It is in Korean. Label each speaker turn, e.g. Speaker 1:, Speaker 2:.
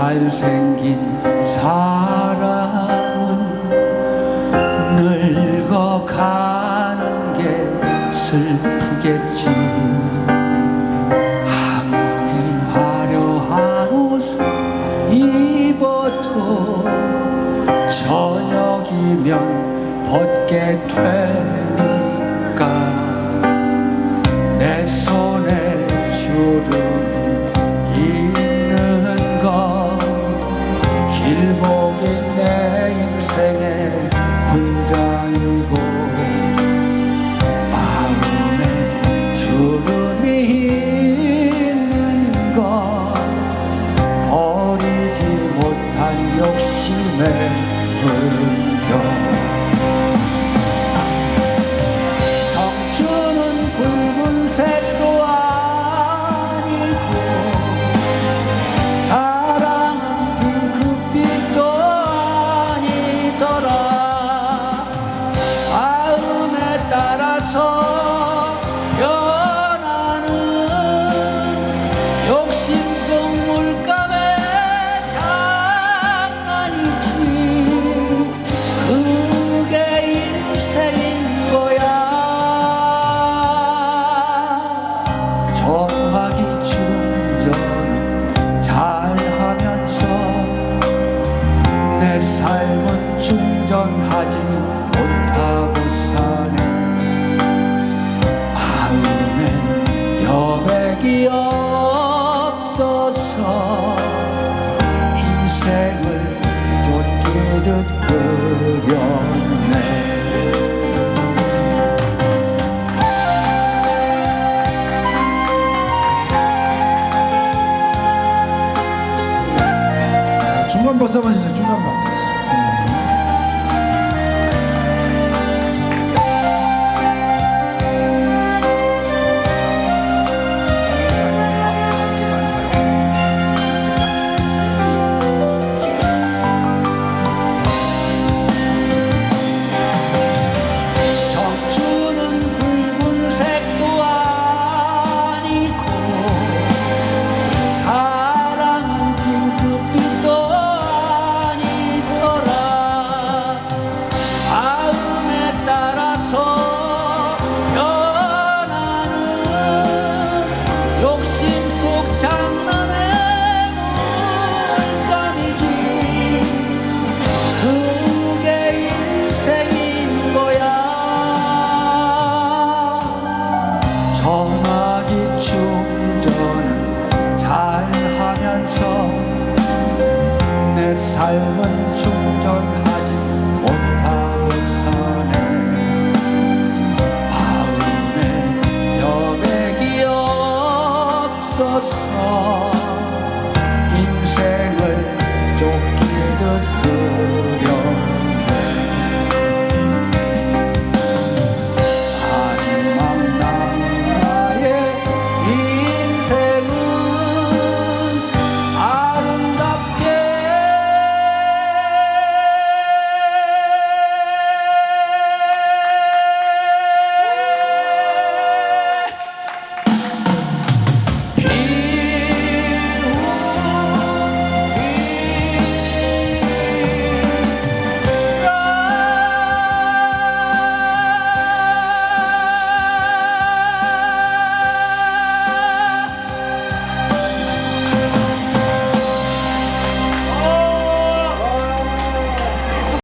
Speaker 1: 못생긴 사람은 늙어가는 게 슬프겠지. 아무리 화려한 옷을 입어도 저녁이면 벗게 되니까. 내 손에 주름 인생의 군장이고 내 삶은 충전하지 못하고 사네. 마음에 여백이 없어서 인생을 쫓기듯 그렸
Speaker 2: 중간 박수 한번 주세요. 중간 박수. 삶은 충전하